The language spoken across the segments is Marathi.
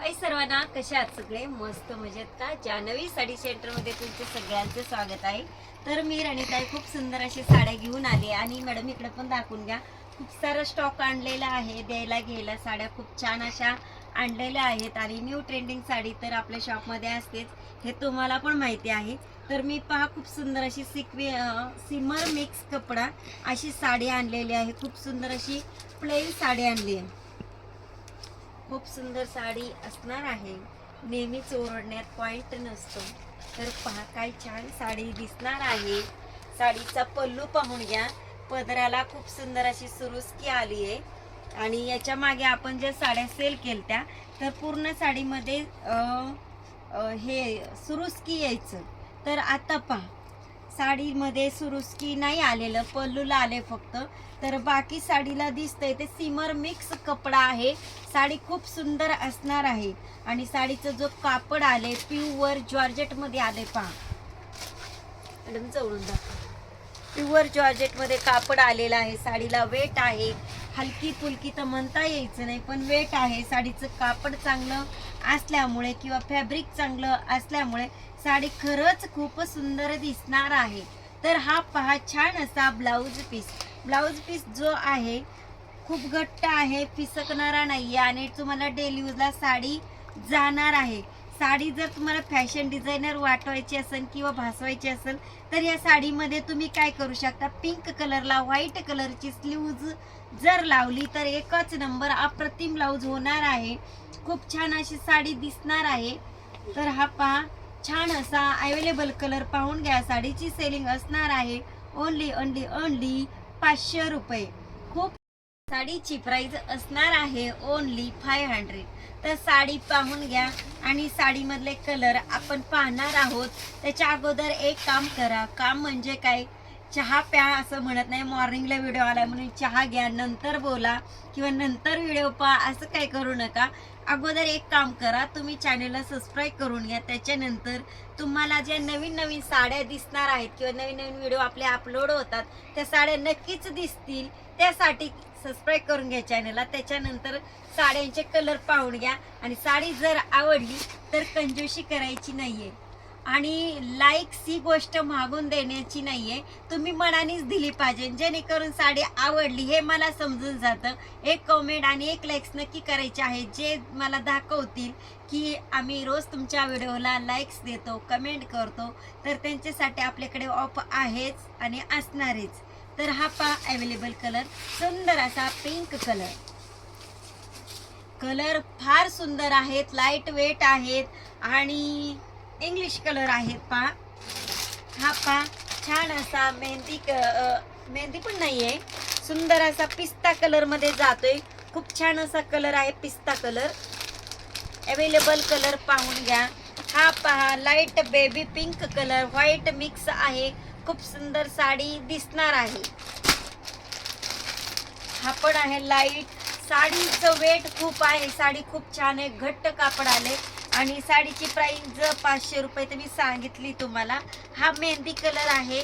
ऐ सर्वांना कशा आहात सगळे? मस्त मजेत का? जानवी साडी सेंटरमध्ये तुमचे सगळ्यांचे स्वागत आहे. तर मी रणिताई खूप सुंदर अशी साड्या घेऊन आले आणि मॅडम इकडे पण दाखवून घ्या खूप सारा स्टॉक आणलेला आहे द्यायला घ्यायला साड्या खूप छान अशा आणलेल्या आहेत. आणि न्यू ट्रेंडिंग साडी तर आपल्या शॉपमध्ये असतेच हे तुम्हाला पण माहिती आहे. तर मी पहा खूप सुंदर अशी सिक्वे सिमर मिक्स कपडा अशी साडी आणलेली आहे. खूप सुंदर अशी प्लेन साडी आणली आहे. खूप सुंदर साडी असणार आहे. नेहमीच ओरडण्यात पॉइंट नसतो. तर पहा काय छान साडी दिसणार आहे. साडीचा पल्लू पाहून घ्या. पदराला खूप सुंदर अशी सुरुस्की आली आहे. आणि याच्या मागे आपण ज्या साड्या सेल केल्या तर पूर्ण साडीमध्ये हे सुरुस्की यायचं. तर आता पहा. साडीमध्ये सुरुस्की नाही आलेलं पल्लूला आले फक्त. तर बाकी साडीला दिसतंय ते सिमर मिक्स कपडा आहे. साडी खूप सुंदर असणार आहे. आणि साडीचं जो कापड आले प्युअर जॉर्जेटमध्ये आले पहा. मॅडम जवळून दाखवा. प्युअर जॉर्जेटमध्ये कापड आलेलं आहे साडीला वेट आहे. हलकी फुलकी तर म्हणता यायचं नाही पण वेट आहे. साडीचं कापड चांगलं असल्यामुळे किंवा फॅब्रिक चांगलं असल्यामुळे साडी खरंच खूप सुंदर दिसणार आहे. तर हा पहा छान असा ब्लाऊज पीस. ब्लाऊज पीस जो आहे खूप घट्ट आहे फिसकणारा नाहीये आणि तुम्हाला डेली यूजला साडी जाणार आहे. साडी जर तुम्हाला फॅशन डिझायनर वाटवायची असेल किंवा भासवायची असेल तर या साडीमध्ये तुम्ही काय करू शकता? पिंक कलरला व्हाईट कलरची स्लीव्ज जर लावली तर एकच नंबर अप्रतिम ब्लाऊज होणार आहे. खूप छान अशी साडी दिसणार आहे. तर हा पहा छान असा अवेलेबल कलर पाहून घ्या. साडीची सेलिंग असणार आहे. ओनली ओनली ओनली पाचशे रुपये. साडीची प्राइस असणार आहे ओनली फाय हंड्रेड तर साडी पाहून घ्या. आणि साडीमधले कलर आपण पाहणार आहोत. त्याच्या अगोदर एक काम करा. काम म्हणजे काय? चहा प्या असं म्हणत नाही. मॉर्निंगला व्हिडिओ आला म्हणून चहा घ्या. नंतर बोला किंवा नंतर व्हिडिओ पहा. असं काय करू नका. अगोदर एक काम करा. तुम्ही चॅनलला सबस्क्राईब करून घ्या. त्याच्यानंतर तुम्हाला ज्या नवीन नवीन साड्या दिसणार आहेत किंवा नवीन नवीन व्हिडिओ आपले अपलोड होतात त्या साड्या नक्कीच दिसतील. त्यासाठी सबस्क्राईब करून घ्या चॅनलला त्याच्यानंतर साड्यांचे कलर पाहून घ्या. आणि साडी जर आवडली तर कंजोशी करायची नाहीये. आणि लाईक्स ही गोष्ट मागून देण्याची नाहीये. तुम्ही मनानेच दिली पाहिजे. जेणेकरून साडी आवडली हे मला समजून जातं. एक कमेंट आणि एक लाईक्स नक्की करायचे आहे जे मला दाखवतील की आम्ही रोज तुमच्या व्हिडिओला लाईक्स देतो कमेंट करतो तर त्यांच्यासाठी आपल्याकडे ऑफ आहेच आणि असणारच. तर हा पा अवेलेबल कलर सुंदर असा पिंक कलर कलर फार सुंदर आहेत लाइट वेट आहेत आणि इंग्लिश कलर आहेत पा. हा पा छान असा मेहंदी क मेहंदी पण नाही आहे सुंदर असा पिस्ता कलरमध्ये जातोय. खूप छान असा कलर आहे पिस्ता कलर अवेलेबल कलर पाहून घ्या. हा पहा light baby pink colour white mix आहे. खूप सुंदर साडी दिसणार आहे. हा पण आहे लाइट साडीचं वेट खूप आहे. साडी खूप छान आहे. घट्ट कापड आले आणि साडीची प्राईस पाचशे रुपये तर मी सांगितली तुम्हाला. हा मेहंदी कलर आहे.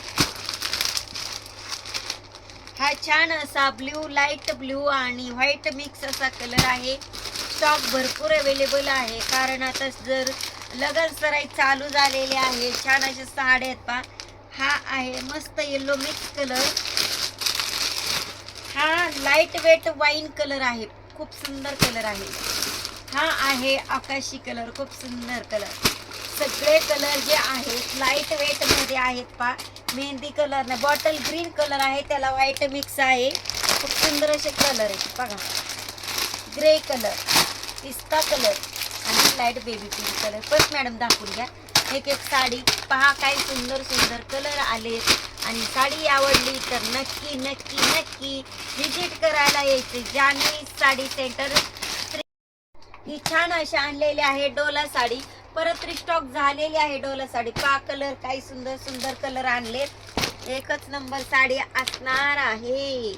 हा छान असा ब्ल्यू लाइट ब्ल्यू आणि व्हाईट मिक्स असा कलर आहे. स्टॉक भरपूर अवेलेबल आहे. कारण आता जर लगन सराई चालू झालेले आहे. छान अशा साड्या आहेत पा हा आहे मस्त येलो मिक्स कलर हा लाइट वेट वाईन कलर आहे. खूप सुंदर कलर आहे. हा आहे आकाशी कलर खूप सुंदर कलर सगळे कलर जे आहेत लाइट वेटमध्ये आहेत पा. मेहंदी कलर नाही बॉटल ग्रीन कलर आहे त्याला व्हाईट मिक्स आहे. खूप सुंदर असे कलर आहेत बघा. ग्रे कलर पिस्ता कलर आणि लाइट बेबी पिंक कलर पण मॅडम दाखवून घ्या. एक एक साडी. पहा काय सुंदर सुंदर कलर आलेत आणि साडी आवडली तर नक्की नक्की नक्की व्हिजिट करायला यायचे. जान्हवी साडी सेंटर ही छान अशी आणलेली आहे डोला साडी. परत रिस्टॉक झालेली आहे डोला साडी. पा कलर काही सुंदर सुंदर कलर आणलेत एकच नंबर साडी असणार आहे.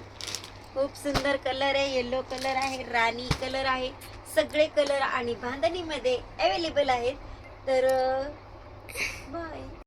खूप सुंदर कलर आहे. येलो कलर आहे राणी कलर आहे. सगळे कलर आणि बांधणीमध्ये अवेलेबल आहेत. तर Bye.